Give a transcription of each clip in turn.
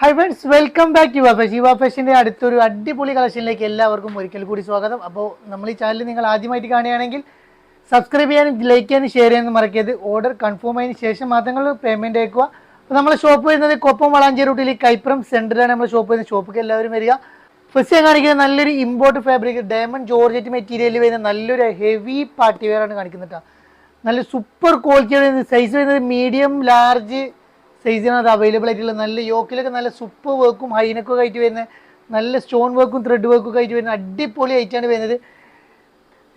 High friends welcome back യുവ ഫെഷ് യുവ ഫെഷിന്റെ അടുത്തൊരു അടിപൊളി കളക്ഷനിലേക്ക് എല്ലാവർക്കും ഒരിക്കൽ കൂടി സ്വാഗതം. അപ്പോൾ നമ്മൾ ഈ ചാനൽ നിങ്ങൾ ആദ്യമായിട്ട് കാണുകയാണെങ്കിൽ സബ്സ്ക്രൈബ് ചെയ്യാനും ലൈക്ക് ചെയ്യാനും ഷെയർ ചെയ്യാനും മറക്കരുത്. ഓർഡർ കൺഫേം ആയതിനു ശേഷം മാത്രങ്ങൾ പേയ്മെന്റ് അയക്കുക. അപ്പോൾ നമ്മളെ ഷോപ്പ് വരുന്നത് കൊപ്പം വളാഞ്ചേരി റൂട്ടിൽ കൈപ്പുറം സെന്ററിലാണ് നമ്മൾ ഷോപ്പ് വരുന്നത്. ഷോപ്പിലേക്ക് എല്ലാവരും വരിക. ഫസ്റ്റ് ഞാൻ കാണിക്കുന്നത് നല്ലൊരു import fabric diamond georgette material വരുന്ന നല്ലൊരു ഹെവി പാർട്ടി വെയർ ആണ് കാണിക്കുന്നത്. നല്ല സൂപ്പർ ക്വാളിറ്റി സൈസ് വരുന്നത് മീഡിയം ലാർജ് സൈസിനാണ് അത് അവൈലബിൾ ആയിട്ടുള്ള നല്ല യോക്കിലൊക്കെ നല്ല സൂപ്പർ വർക്കും ഹൈനൊക്കെ ആയിട്ട് വരുന്ന നല്ല സ്റ്റോൺ വർക്കും ത്രെഡ് വർക്കും ഒക്കെ ആയിട്ട് വരുന്ന അടിപൊളി ആയിട്ടാണ് വരുന്നത്.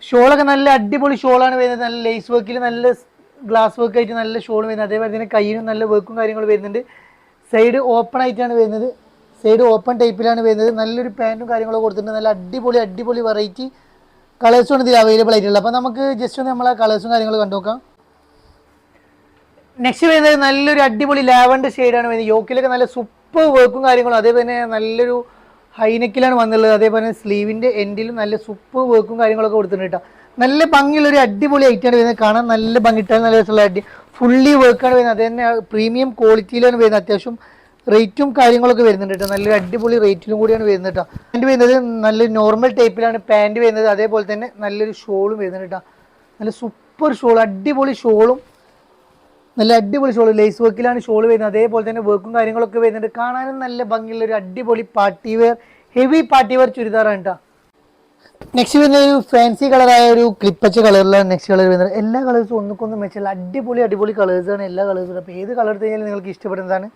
ഷോളൊക്കെ നല്ല അടിപൊളി ഷോളാണ് വരുന്നത്. നല്ല ലേസ് വർക്കിൽ നല്ല ഗ്ലാസ് വർക്ക് ആയിട്ട് നല്ല ഷോൾ വരുന്നത്. അതേപോലെ തന്നെ കയ്യിനും നല്ല വർക്കും കാര്യങ്ങളും വരുന്നുണ്ട്. സൈഡ് ഓപ്പൺ ആയിട്ടാണ് വരുന്നത്. സൈഡ് ഓപ്പൺ ടൈപ്പിലാണ് വരുന്നത്. നല്ലൊരു പാന്റും കാര്യങ്ങളൊക്കെ കൊടുത്തിട്ടുണ്ട്. നല്ല അടിപൊളി അടിപൊളി വെറൈറ്റി കളേഴ്സും ഇതിൽ അവൈലബിൾ ആയിട്ടുള്ളത്. അപ്പോൾ നമുക്ക് ജസ്റ്റ് ഒന്ന് നമ്മളെ കളേഴ്സും കാര്യങ്ങളും കണ്ടു നോക്കാം നെക്സ്റ്റ് വരുന്നത് നല്ലൊരു അടിപൊളി ലാവൻഡർ ഷെയ്ഡാണ് വരുന്നത് യോക്കിലൊക്കെ നല്ല സൂപ്പർ വർക്കും കാര്യങ്ങളും. അതേപോലെ തന്നെ നല്ലൊരു ഹൈനെക്കിലാണ് വന്നുള്ളത് അതേപോലെ തന്നെ സ്ലീവിന്റെ എൻഡിലും നല്ല സൂപ്പർ വർക്കും കാര്യങ്ങളൊക്കെ കൊടുത്തിട്ടുണ്ട് കേട്ടോ നല്ല ഭംഗിയുള്ള ഒരു അടിപൊളി ഐറ്റമാണ് വരുന്നത്. കാണാൻ നല്ല ഭംഗിട്ടാണ് നല്ല രസമുള്ള അടി ഫുള്ളി വർക്കാണ് വരുന്നത്. അത് തന്നെ പ്രീമിയം ക്വാളിറ്റിയിലാണ് വരുന്നത്. അത്യാവശ്യം റേറ്റും കാര്യങ്ങളൊക്കെ വരുന്നുണ്ട് കേട്ടോ നല്ലൊരു അടിപൊളി റേറ്റിലും കൂടിയാണ് വരുന്നത് കേട്ടോ പാന്റ് വരുന്നത് നല്ല നോർമൽ ടൈപ്പിലാണ് പാന്റ് വരുന്നത്. അതേപോലെ തന്നെ നല്ലൊരു ഷോളും വരുന്നുണ്ട് കേട്ടോ നല്ല സൂപ്പർ ഷോൾ അടിപൊളി ഷോളും നല്ല അടിപൊളി ഷോൾ ലേസ് വർക്കിലാണ് ഷോൾ വരുന്നത്. അതേപോലെ തന്നെ വർക്കും കാര്യങ്ങളൊക്കെ വരുന്നുണ്ട്. കാണാനും നല്ല ഭംഗിയുള്ള ഒരു അടിപൊളി party wear heavy party wear ചുരിദാറാണ് കേട്ടോ നെക്സ്റ്റ് വരുന്ന ഒരു ഫാൻസി കളറായ ഒരു ക്ലിപ്പച്ച കളറിലാണ് നെക്സ്റ്റ് കളർ വരുന്നത്. എല്ലാ കളേഴ്സും ഒന്നുക്കൊന്നും മെച്ചല്ല അടിപൊളി അടിപൊളി കളേഴ്സാണ് എല്ലാ കളേഴ്സും അപ്പോൾ ഏത് കളർ കഴിഞ്ഞാലും നിങ്ങൾക്ക് ഇഷ്ടപ്പെടുന്നതാണ്.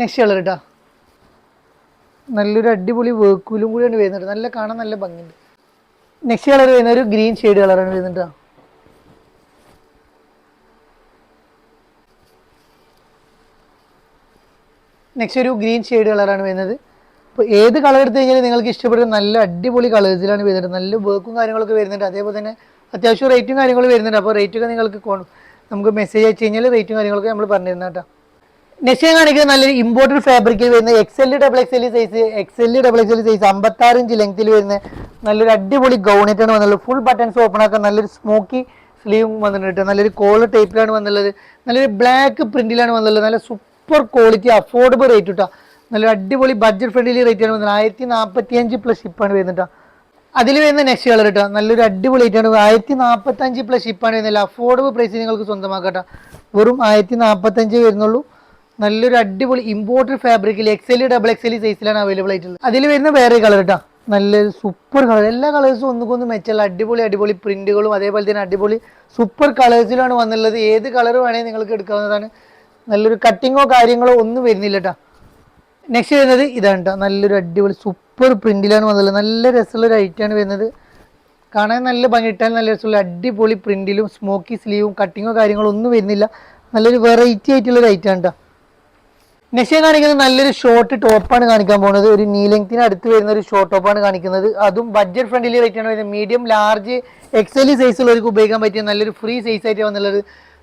നെക്സ്റ്റ് കളർ കേട്ടോ നല്ലൊരു അടിപൊളി വർക്കിലും കൂടിയാണ് വരുന്നത്. നല്ല കാണാൻ നല്ല ഭംഗിയുണ്ട്. നെക്സ്റ്റ് കളർ വരുന്ന ഒരു ഗ്രീൻ ഷെയ്ഡ് കളറാണ് വരുന്നത് കേട്ടോ നെക്സ്റ്റ് ഒരു ഗ്രീൻ ഷെയ്ഡ് കളറാണ് വരുന്നത്. അപ്പോൾ ഏത് കളർ എടുത്തു കഴിഞ്ഞാൽ നിങ്ങൾക്ക് ഇഷ്ടപ്പെടുന്ന നല്ല അടിപൊളി കളേഴ്സിലാണ് വരുന്നത്. നല്ല വർക്കും കാര്യങ്ങളൊക്കെ വരുന്നുണ്ട്. അതേപോലെ തന്നെ അത്യാവശ്യം റേറ്റും കാര്യങ്ങളും വരുന്നുണ്ട്. അപ്പോൾ റേറ്റൊക്കെ നിങ്ങൾക്ക് നമുക്ക് മെസ്സേജ് അയച്ചു കഴിഞ്ഞാൽ റേറ്റും കാര്യങ്ങളൊക്കെ നമ്മൾ പറഞ്ഞിരുന്ന കേട്ടോ. നെക്സ്റ്റ് ഞാൻ കാണിക്കുന്നത് നല്ലൊരു ഇമ്പോർട്ടന്റ് ഫാബ്രിക്കിൽ വരുന്ന X L double X L size X L double X L size അമ്പത്താറ് ഇഞ്ച് ലെങ്ത്തിൽ വരുന്ന നല്ലൊരു അടിപൊളി ഗൗണറ്റാണ് വന്നുള്ളത് ഫുൾ ബട്ടൺസ് ഓപ്പൺ ആക്കാൻ നല്ലൊരു സ്മോക്കി സ്ലീവും വന്നിട്ടുണ്ട് നല്ലൊരു കോളർ ടൈപ്പിലാണ് വന്നുള്ളത് നല്ലൊരു ബ്ലാക്ക് പ്രിന്റിലാണ് വന്നുള്ളത് നല്ല സൂപ്പർ ക്വാളിറ്റി അഫോർഡബിൾ റേറ്റ് കിട്ടുക നല്ലൊരു അടിപൊളി ബഡ്ജറ്റ് ഫ്രണ്ട്ലി റേറ്റ് ആണ് വരുന്നത്. ആയിരത്തി നാൽപ്പത്തി അഞ്ച് പ്ലസ് ഷിപ്പാണ് വരുന്നത്. അതിൽ വരുന്ന നെക്സ്റ്റ് കളർ കേട്ടോ നല്ലൊരു അടിപൊളി റേറ്റ് ആണ് ആയിരത്തി നാൽപ്പത്തി അഞ്ച് പ്ലസ് ഷിപ്പാണ് വരുന്നത്. അഫോർഡബിൾ പ്രൈസിൽ നിങ്ങൾക്ക് സ്വന്തമാക്കട്ടെ വെറും ആയിരത്തി നാൽപ്പത്തി അഞ്ച് വരുന്നുള്ളൂ. നല്ലൊരു അടിപൊളി ഇമ്പോർട്ടഡ് ഫാബ്രിക്കിൽ X L double X L സൈസിലാണ് അവൈലബിൾ ആയിട്ടുള്ളത്. അതിൽ വരുന്ന വേറെ കളർ കേട്ടോ നല്ലൊരു സൂപ്പർ കളർ എല്ലാ കളേഴ്സും ഒന്നുകൊന്നും മെച്ചുള്ള അടിപൊളി അടിപൊളി പ്രിന്റുകളും അതേപോലെ തന്നെ അടിപൊളി സൂപ്പർ കളേഴ്സിലാണ് വന്നുള്ളത്. ഏത് കളർ വേണമെങ്കിൽ നിങ്ങൾക്ക് എടുക്കാവുന്നതാണ്. നല്ലൊരു കട്ടിങ്ങോ കാര്യങ്ങളോ ഒന്നും വരുന്നില്ല കേട്ടോ നെക്സ്റ്റ് വരുന്നത് ഇതാണ് കേട്ടോ നല്ലൊരു അടിപൊളി സൂപ്പർ പ്രിന്റിലാണ് വന്നുള്ളത് നല്ല രസമുള്ള ഒരു ഐറ്റമാണ് വരുന്നത്. കാണാൻ നല്ല ഭംഗി ഇട്ടാൽ നല്ല രസമുള്ള അടിപൊളി പ്രിന്റിലും സ്മോക്കി സ്ലീവും കട്ടിങ്ങോ കാര്യങ്ങളോ ഒന്നും വരുന്നില്ല. നല്ലൊരു വെറൈറ്റി ആയിട്ടുള്ള ഒരു ഐറ്റാണ് കേട്ടോ നെക്സ്റ്റ് കാണിക്കുന്നത് നല്ലൊരു ഷോർട്ട് ടോപ്പാണ് കാണിക്കാൻ പോകുന്നത് ഒരു നീ ലെങ്ത്തിന് അടുത്ത് വരുന്ന ഒരു ഷോർട്ട് ടോപ്പാണ് കാണിക്കുന്നത്. അതും ബഡ്ജറ്റ് ഫ്രണ്ട്ലി റേറ്റ് ആണ് വരുന്നത്. മീഡിയം ലാർജ് എക്സൽ സൈസ് ഉള്ളവർക്ക് ഉപയോഗിക്കാൻ പറ്റിയ നല്ലൊരു ഫ്രീ സൈസ് ആയിട്ട് വന്നുള്ളത്.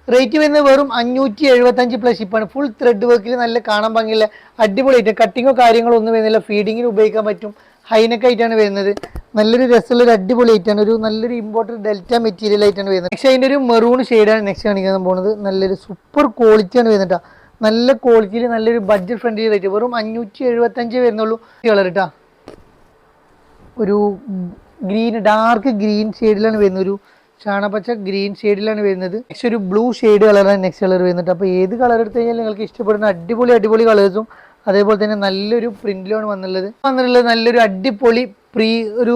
റേറ്റ് വരുന്നത് വെറും അഞ്ഞൂറ്റി എഴുപത്തഞ്ച് പ്ലസ് ഷിപ്പാണ് ഫുൾ ത്രെഡ് വർക്കിൽ നല്ല കാണാൻ ഭംഗിയില്ല അടിപൊളി ഐറ്റം കട്ടിങ്ങോ കാര്യങ്ങളോ ഒന്നും വരുന്നില്ല. ഫീഡിങ്ങിന് ഉപയോഗിക്കാൻ പറ്റും. ഹൈനക്ക് ആയിട്ടാണ് വരുന്നത്. നല്ലൊരു രസമുള്ള ഒരു അടിപൊളി ആയിട്ടാണ് ഒരു നല്ലൊരു ഇമ്പോർട്ടന്റ് ഡെൽറ്റ മെറ്റീരിയൽ ആയിട്ടാണ് വരുന്നത്. നെക്സ്റ്റ് അതിന്റെ ഒരു മെറൂൺ ഷെയ്ഡാണ് നെക്സ്റ്റ് കാണിക്കാൻ പോകുന്നത്. നല്ലൊരു സൂപ്പർ ക്വാളിറ്റിയാണ് വരുന്നത്. നല്ല ക്വാളിറ്റിയിൽ നല്ലൊരു ബഡ്ജറ്റ് ഫ്രണ്ട്ലി റേറ്റ് വെറും അഞ്ഞൂറ്റി എഴുപത്തഞ്ച് വരുന്നുള്ളൂ കളർ കേട്ടോ ഒരു ഗ്രീൻ ഡാർക്ക് ഗ്രീൻ ഷെയ്ഡിലാണ് വരുന്നത്. ഒരു ചാണപച്ച ഗ്രീൻ ഷെയ്ഡിലാണ് വരുന്നത്. നെക്സ്റ്റ് ഒരു ബ്ലൂ ഷെയ്ഡ് കളറാണ് നെക്സ്റ്റ് കളർ വരുന്നത്. അപ്പോൾ ഏത് കളർ എടുത്തു കഴിഞ്ഞാൽ നിങ്ങൾക്ക് ഇഷ്ടപ്പെടുന്ന അടിപൊളി അടിപൊളി കളേഴ്സും അതേപോലെ തന്നെ നല്ലൊരു പ്രിന്റിലാണ് വന്നുള്ളത് വന്നിട്ടുള്ളത്. നല്ലൊരു അടിപൊളി പ്രീ ഒരു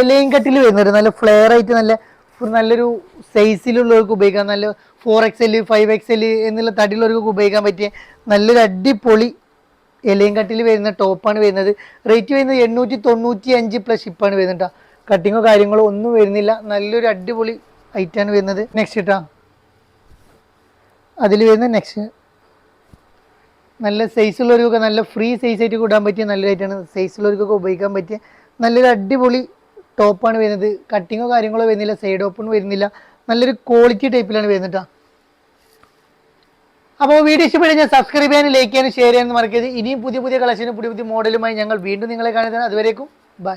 എലയും കട്ടിൽ വരുന്നത് നല്ല ഫ്ലെയർ ആയിട്ട് നല്ല നല്ലൊരു സൈസിലുള്ളവർക്ക് ഉപയോഗിക്കാം. നല്ല four X L five X L എന്നുള്ള തടിയുള്ളവർക്ക് ഉപയോഗിക്കാൻ പറ്റിയ നല്ലൊരു അടിപൊളി ഇലയും കട്ടിൽ വരുന്ന ടോപ്പാണ് വരുന്നത്. റേറ്റ് വരുന്നത് എണ്ണൂറ്റി തൊണ്ണൂറ്റി അഞ്ച് പ്ലസ് ഷിപ്പാണ് വരുന്നത് കേട്ടോ കട്ടിങ്ങോ കാര്യങ്ങളോ ഒന്നും വരുന്നില്ല. നല്ലൊരു അടിപൊളി ഐറ്റാണ് വരുന്നത്. നെക്സ്റ്റ് കേട്ടോ അതിൽ വരുന്ന നെക്സ്റ്റ് നല്ല സൈസുള്ളവർക്കൊക്കെ നല്ല ഫ്രീ സൈസ് ആയിട്ട് കൂടാൻ പറ്റിയ നല്ലൊരു ഐറ്റാണ് സൈസുള്ളവർക്കൊക്കെ ഉപയോഗിക്കാൻ പറ്റിയ നല്ലൊരു അടിപൊളി ടോപ്പാണ് വരുന്നത്. കട്ടിങ്ങോ കാര്യങ്ങളോ വരുന്നില്ല. സൈഡ് ഓപ്പൺ വരുന്നില്ല. നല്ലൊരു ക്വാളിറ്റി ടൈപ്പിലാണ് വരുന്നത് അപ്പോൾ വീഡിയോ ഇഷ്ടപ്പെട്ട് ഞാൻ സബ്സ്ക്രൈബ് ചെയ്യാനും ലൈക്ക് ചെയ്യാനും ഷെയർ ചെയ്യാനും മറക്കരുത്. ഇനിയും പുതിയ പുതിയ കളക്ഷനും പുതിയ പുതിയ മോഡലുമായി ഞങ്ങൾ വീണ്ടും നിങ്ങളെ കാണുന്നതാണ്. അതുവരേക്കും ബൈ